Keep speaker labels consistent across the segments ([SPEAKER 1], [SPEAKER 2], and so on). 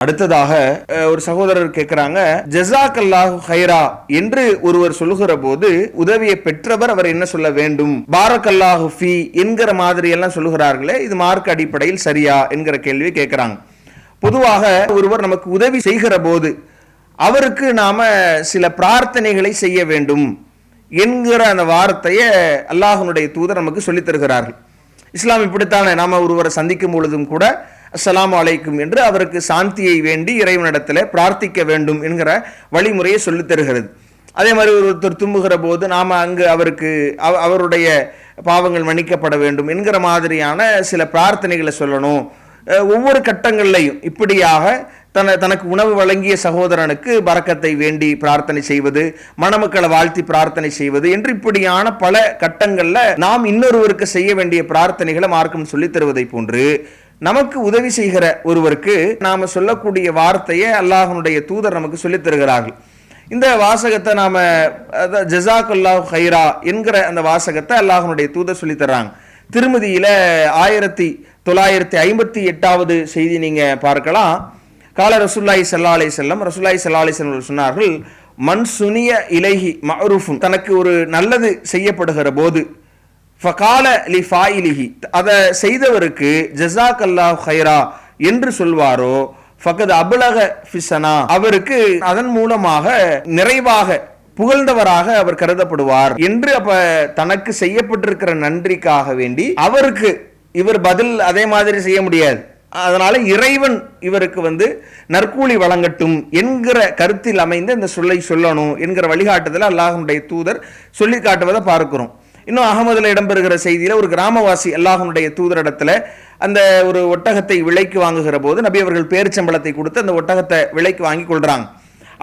[SPEAKER 1] அடுத்ததாக ஒரு சகோதரர் கேட்கிறாங்க ஜசாக் அல்லாஹு ஹைரா என்று ஒருவர் சொல்லுகிற போது உதவியை பெற்றவர் அவர் என்ன சொல்ல வேண்டும்? பாரக் அல்லாஹு ஃபி என்கிற மாதிரி எல்லாம் சொல்லுகிறார்களே இது மார்க் அடிப்படையில் சரியா என்கிற கேள்வி கேட்கிறாங்க பொதுவாக ஒருவர் நமக்கு உதவி செய்கிற போது அவருக்கு நாம சில பிரார்த்தனைகளை செய்ய வேண்டும் என்கிற அந்த வார்த்தையை அல்லாஹனுடைய தூதர் நமக்கு சொல்லித் தருகிறார்கள். இஸ்லாம் இப்படித்தானே நாம ஒருவரை சந்திக்கும் பொழுதும் கூட அஸ்லாம் அலைக்கும் என்று அவருக்கு சாந்தியை வேண்டி இறைவனிடத்தில் பிரார்த்திக்க வேண்டும் என்கிற வழிமுறையை சொல்லித் தருகிறது. அதே மாதிரி ஒருத்தர் தும்புகிற போது நாம் அங்கு அவருக்கு அவருடைய பாவங்கள் மன்னிக்கப்பட வேண்டும் என்கிற மாதிரியான சில பிரார்த்தனைகளை சொல்லணும். ஒவ்வொரு கட்டங்கள்லையும் இப்படியாக தன தனக்கு உணவு வழங்கிய சகோதரனுக்கு பரக்கத்தை வேண்டி பிரார்த்தனை செய்வது மணமக்களை வாழ்த்தி பிரார்த்தனை செய்வது என்று இப்படியான பல கட்டங்களில் நாம் இன்னொருவருக்கு செய்ய வேண்டிய பிரார்த்தனைகளை மார்க்கம் சொல்லித் தருவதை போன்று நமக்கு உதவி செய்கிற ஒருவருக்கு நாம் சொல்லக்கூடிய வார்த்தையை அல்லாஹனுடைய தூதர் நமக்கு சொல்லித் தருகிறார்கள். இந்த வாசகத்தை நாம் ஜசாக் அல்லாஹ் ஹைரா என்கிற அந்த வாசகத்தை அல்லாஹனுடைய தூதர் சொல்லித் தர்றாங்க. திருமதியில ஆயிரத்தி தொள்ளாயிரத்தி ஐம்பத்தி எட்டாவது செய்தி நீங்கள் பார்க்கலாம். கால ரசுல்லாய் சல்லா அலை செல்லம் ரசுல்லாய் சல்லா அலை செல்லம் சொன்னார்கள் மண் சுனிய இலகி மருஃபும் தனக்கு ஒரு நல்லது செய்யப்படுகிற போது ஃபகால லி ஃபாயிலிஹி அதை செய்தவருக்கு ஜசாக் அல்லாஹ் ஹைரா என்று சொல்வாரோ? ஃபகத் அபுலக ஃபிசனா அவருக்கு அதன் மூலமாக நிறைவாக புகழ்ந்தவராக அவர் கருதப்படுவார் என்று அப்ப தனக்கு செய்யப்பட்டிருக்கிற நன்றிக்காக வேண்டி அவருக்கு இவர் பதில் அதே மாதிரி செய்ய முடியாது. அதனால இறைவன் இவருக்கு வந்து நற்கூலி வழங்கட்டும் என்கிற கருத்தில் அமைந்த இந்த சொல்லை சொல்லணும் என்கிற வழிகாட்டுதல அல்லாஹனுடைய தூதர் சொல்லி காட்டுவதை பார்க்கிறோம். இன்னும் அகமதில் இடம்பெறுகிற செய்தியில் ஒரு கிராமவாசி அல்லாஹனுடைய தூதரிடத்தில் அந்த ஒரு ஒட்டகத்தை விலைக்கு வாங்குகிற போது நபி அவர்கள் பேரிச்சம்பளத்தை கொடுத்து அந்த ஒட்டகத்தை விலைக்கு வாங்கி கொள்கிறாங்க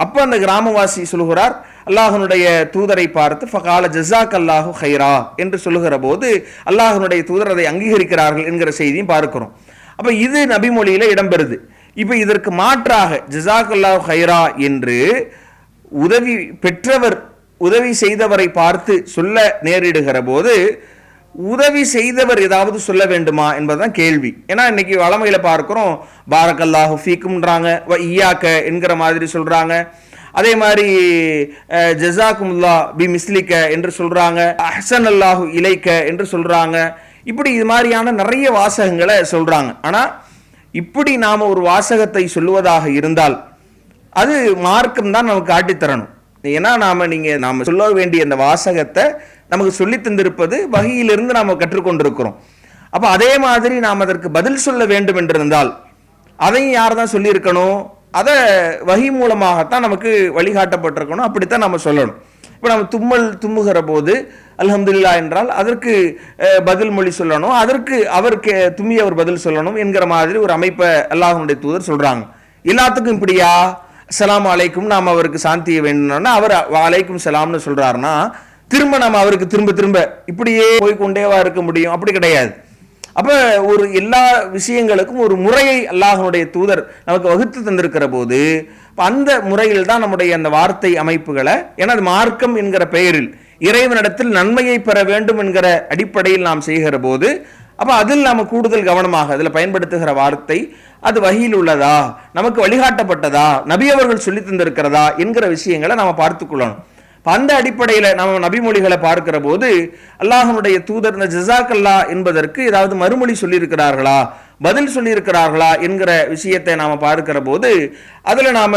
[SPEAKER 1] அப்போ அந்த கிராமவாசி சொல்லுகிறார் அல்லாஹனுடைய தூதரை பார்த்து ஃபகால ஜஸாக் அல்லாஹு ஹைரா என்று சொல்லுகிற போது அல்லாஹனுடைய தூதர் அதை அங்கீகரிக்கிறார்கள் என்கிற செய்தியும் பார்க்கிறோம். அப்போ இது நபிமொழியில் இடம்பெறுது. இப்போ இதற்கு மாற்றாக ஜஸாக் அல்லாஹ் ஹைரா என்று உதவி பெற்றவர் உதவி செய்தவரை பார்த்து சொல்ல நேரிடுகிற போது உதவி செய்தவர் ஏதாவது சொல்ல வேண்டுமா என்பதுதான் கேள்வி. ஏன்னா இன்னைக்கு வளமையில பார்க்குறோம் பாரக்கல்லாஹு ஃபீக்கும்ன்றாங்க வ ஈயாக்க என்கிற மாதிரி சொல்றாங்க. அதே மாதிரி ஜசாக்குமுல்லா பி மிஸ்லிக்க என்று சொல்றாங்க அஹசன் அல்லாஹு இலைக்க என்று சொல்றாங்க. இப்படி இது மாதிரியான நிறைய வாசகங்களை சொல்றாங்க. ஆனால் இப்படி நாம ஒரு வாசகத்தை சொல்லுவதாக இருந்தால் அது மார்க்கம் தான் நமக்கு காட்டித் தரணும் ஏன்னா நாம நீங்க நாம சொல்ல வேண்டிய அந்த வாசகத்தை நமக்கு சொல்லி தந்திருப்பது வகையிலிருந்து நாம கற்றுக்கொண்டிருக்கிறோம். அப்ப அதே மாதிரி நாம் அதற்கு பதில் சொல்ல வேண்டும் என்றிருந்தால் அதையும் யார் தான் சொல்லியிருக்கணும்? அதை வகை மூலமாகத்தான் நமக்கு வழிகாட்டப்பட்டிருக்கணும். அப்படித்தான் நம்ம சொல்லணும். இப்போ நம்ம தும்மல் தும்முகிற போது அலமதுல்லா என்றால் அதற்கு பதில் மொழி சொல்லணும். அதற்கு அவருக்கு தும்மியவர் பதில் சொல்லணும் என்கிற மாதிரி ஒரு அமைப்பை அல்லாஹனுடைய தூதர் சொல்கிறாங்க எல்லாத்துக்கும் இப்படியா? சலாம் அலைக்கும் நாம் அவருக்கு சாந்தியை வேணும்னா அவர் அலைக்கும் சலாம்னு சொல்கிறாருன்னா திரும்ப நம்ம அவருக்கு திரும்ப திரும்ப இப்படியே போய் கொண்டேவா இருக்க முடியும். அப்படி கிடையாது. அப்போ ஒரு எல்லா விஷயங்களுக்கும் ஒரு முறையை அல்லாஹனுடைய தூதர் நமக்கு வகுத்து தந்திருக்கிற போது அந்த முறையில் தான் நம்முடைய அந்த வார்த்தை அமைப்புகளை ஏன்னா அது மார்க்கம் என்கிற பெயரில் இறைவனிடத்தில் நன்மையை பெற வேண்டும் என்கிற அடிப்படையில் நாம் செய்கிற போது அப்போ அதில் நாம் கூடுதல் கவனமாக அதில் பயன்படுத்துகிற வார்த்தை அது வகையில் உள்ளதா? நமக்கு வழிகாட்டப்பட்டதா? நபி அவர்கள் சொல்லி தந்திருக்கிறதா? என்கிற விஷயங்களை நாம் பார்த்துக்கொள்ளணும் இப்போ அந்த அடிப்படையில் நம்ம நபிமொழிகளை பார்க்கிற போது அல்லாஹனுடைய தூதர் இந்த ஜசாக்கல்லா என்பதற்கு ஏதாவது மறுமொழி சொல்லியிருக்கிறார்களா? பதில் சொல்லியிருக்கிறார்களா என்கிற விஷயத்தை நாம் பார்க்கிற போது அதில் நாம்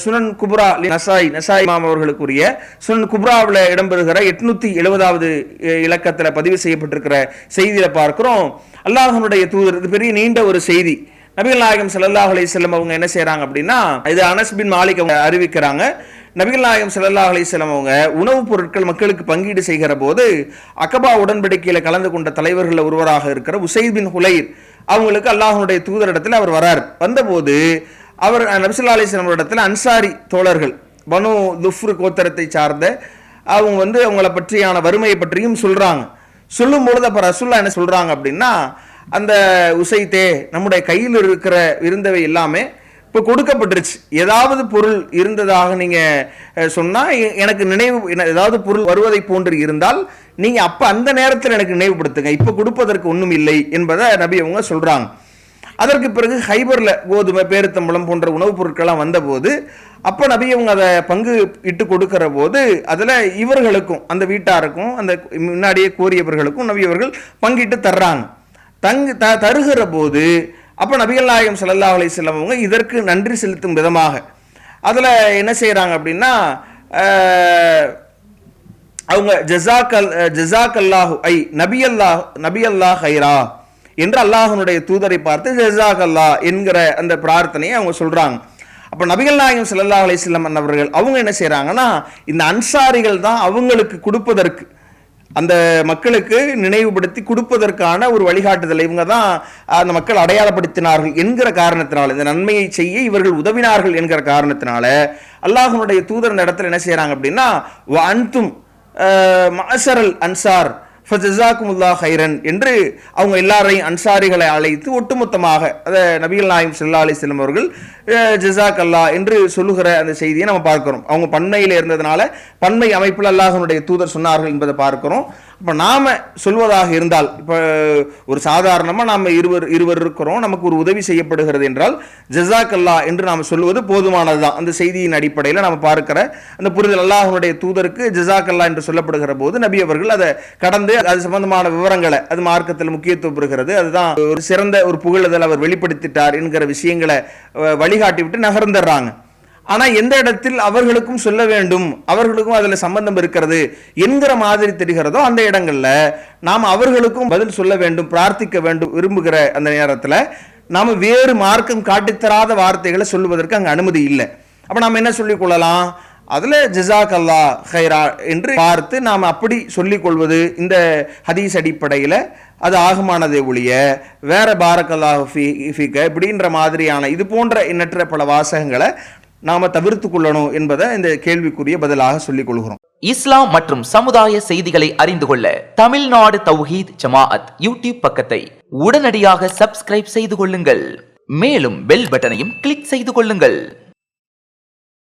[SPEAKER 1] சுனன் குப்ரா நசாய் நசாய் மாம் அவர்களுக்குரிய சுனன் குப்ராவில் இடம்பெறுகிற எட்நூத்தி எழுபதாவது இலக்கத்தில் பதிவு செய்யப்பட்டிருக்கிற செய்தியில் பார்க்கிறோம். அல்லாஹனுடைய தூதர் இது பெரிய நீண்ட ஒரு செய்தி. நபிகள் நாயகம் ஸல்லல்லாஹு அலைஹி அவங்க என்ன செய்கிறாங்க அப்படின்னா இது அனஸ் பின் மாலிக் அவங்க அறிவிக்கிறாங்க. நபிகள் நாயகம் ஸல்லல்லாஹு அலைஹி அவங்க உணவுப் பொருட்கள் மக்களுக்கு பங்கீடு செய்கிற போது அகபா உடன்படிக்கையில் கலந்து கொண்ட தலைவர்களில் ஒருவராக இருக்கிற உசைத் பின் ஹுலைர் அவங்களுக்கு அல்லாஹனுடைய தூதரிடத்தில் அவர் வரார். வந்தபோது அவர் நபிசுல்லா அலிஸ்லாம் இடத்துல அன்சாரி தோழர்கள் பனு துஃப்ரு கோத்தரத்தை சார்ந்த அவங்க வந்து அவங்கள பற்றியான வறுமையை பற்றியும் சொல்கிறாங்க சொல்லும் பொழுது அப்போ ரசுல்லா என்ன சொல்கிறாங்க அப்படின்னா அந்த உசைத்தே நம்முடைய கையில் இருக்கிற இருந்தவை எல்லாமே இப்போ கொடுக்கப்பட்டுருச்சு. ஏதாவது பொருள் இருந்ததாக நீங்கள் சொன்னால் எ- எனக்கு நினைவு என- ஏதாவது பொருள் வருவதை போன்று இருந்தால் நீங்கள் அப்போ அந்த நேரத்தில் எனக்கு நினைவுபடுத்துங்க. இப்போ கொடுப்பதற்கு ஒன்றும் இல்லை என்பதை நபி அவங்க சொல்கிறாங்க அதற்கு பிறகு ஹைபரில் கோதுமை பேருத்தம்பழம் போன்ற உணவுப் பொருட்கள்லாம் வந்தபோது அப்போ நபி அவங்க அதை பங்கு இட்டு கொடுக்கிற போது அதில் இவர்களுக்கும் அந்த வீட்டாருக்கும் அந்த முன்னாடியே கோரியவர்களுக்கும் நபி அவர்கள் பங்கிட்டு தர்றாங்க. தங்கு த தருகிற போது அப்போ நபிகள் நாயகம் ஸல்லல்லாஹு அலி வஸல்லம் அவங்க இதற்கு நன்றி செலுத்தும் விதமாக. அதில் என்ன செய்கிறாங்க அப்படின்னா அவங்க ஜசாக்கல் ஜஸாக் அல்லாஹு ஐ நபி அல்லாஹ் நபி அல்லாஹ் ஹைரா என்று அல்லாஹனுடைய தூதரை பார்த்து ஜஸாக் அல்லாஹ் என்கிற அந்த பிரார்த்தனையை அவங்க சொல்கிறாங்க அப்போ நபிகள் நாயகம் ஸல்லல்லாஹு அலைஹி அவர்கள் அவங்க என்ன செய்கிறாங்கன்னா இந்த அன்சாரிகள் தான் அவங்களுக்கு கொடுப்பதற்கு அந்த மக்களுக்கு நினைவுபடுத்தி கொடுப்பதற்கான ஒரு வழிகாட்டுதல் இவங்க தான் அந்த மக்கள் அடையாளப்படுத்தினார்கள் என்கிற காரணத்தினால இந்த நன்மையை செய்ய இவர்கள் உதவினார்கள் என்கிற காரணத்தினால அல்லாஹனுடைய தூதர் இந்த இடத்துல என்ன செய்கிறாங்க அப்படின்னா "வ அன்தும் மாசரல் அன்சார் ஃபஜசாக்குமுல்லா ஹைரன் என்று அவங்க எல்லாரையும் அன்சாரிகளை அழைத்து ஒட்டுமொத்தமாக அதை நபிகள் நாயம் சல்லா அலிஸ்லம் அவர்கள் அஹ், அல்லா என்று சொல்லுகிற அந்த செய்தியை நம்ம பார்க்கிறோம். அவங்க பண்மையில் இருந்ததுனால பண்மை அமைப்பில் அல்லாஹனுடைய தூதர் சொன்னார்கள் என்பதை பார்க்கிறோம். இப்போ நாம் சொல்வதாக இருந்தால் இப்போ ஒரு சாதாரணமாக நாம் இருவர் இருவர் இருக்கிறோம் நமக்கு ஒரு உதவி செய்யப்படுகிறது என்றால் ஜஸாக்கல்லா என்று நாம் சொல்வது போதுமானது தான் அந்த செய்தியின் அடிப்படையில் நாம் பார்க்கிற அந்த புரிதல் அல்லாஹனுடைய தூதருக்கு ஜஸாக்கல்லா என்று சொல்லப்படுகிற போது நபி அவர்கள் அதை கடந்து அது சம்பந்தமான விவரங்களை அது மார்க்கத்தில் முக்கியத்துவம் பெறுகிறது. அதுதான் ஒரு சிறந்த ஒரு புகழுதல் அவர் வெளிப்படுத்திட்டார் என்கிற விஷயங்களை வழிகாட்டி விட்டு நகர்ந்துடுறாங்க. ஆனால் எந்த இடத்தில் அவர்களுக்கும் சொல்ல வேண்டும் அவர்களுக்கும் அதில் சம்பந்தம் இருக்கிறது என்கிற மாதிரி தெரிகிறதோ அந்த இடங்களில் நாம் அவர்களுக்கும் பதில் சொல்ல வேண்டும் பிரார்த்திக்க வேண்டும் விரும்புகிற அந்த நேரத்தில் நாம் வேறு மார்க்கம் காட்டித்தராத வார்த்தைகளை சொல்லுவதற்கு அங்கே அனுமதி இல்லை. அப்போ நாம் என்ன சொல்லிக் கொள்ளலாம்? ஜிசாக் அல்லா ஹைரா என்று பார்த்து நாம் அப்படி சொல்லிக்கொள்வது இந்த ஹதீஸ் அடிப்படையில் அது ஆகமானதை ஒழிய வேற பாரக்கல்லா ஃபீக்க இப்படின்ற மாதிரியான இது போன்ற எண்ணற்ற பல வாசகங்களை நாம தவிர்த்து கொள்ளணும் என்பதை இந்த கேள்விக்குரிய பதிலாக சொல்லிக் கொள்கிறோம்.
[SPEAKER 2] இஸ்லாம் மற்றும் சமுதாய செய்திகளை அறிந்து கொள்ள தமிழ்நாடு தௌஹீத் ஜமாஅத் யூடியூப் பக்கத்தை உடனடியாக சப்ஸ்கிரைப் செய்து கொள்ளுங்கள். மேலும் பெல் பட்டனையும் கிளிக் செய்து கொள்ளுங்கள்.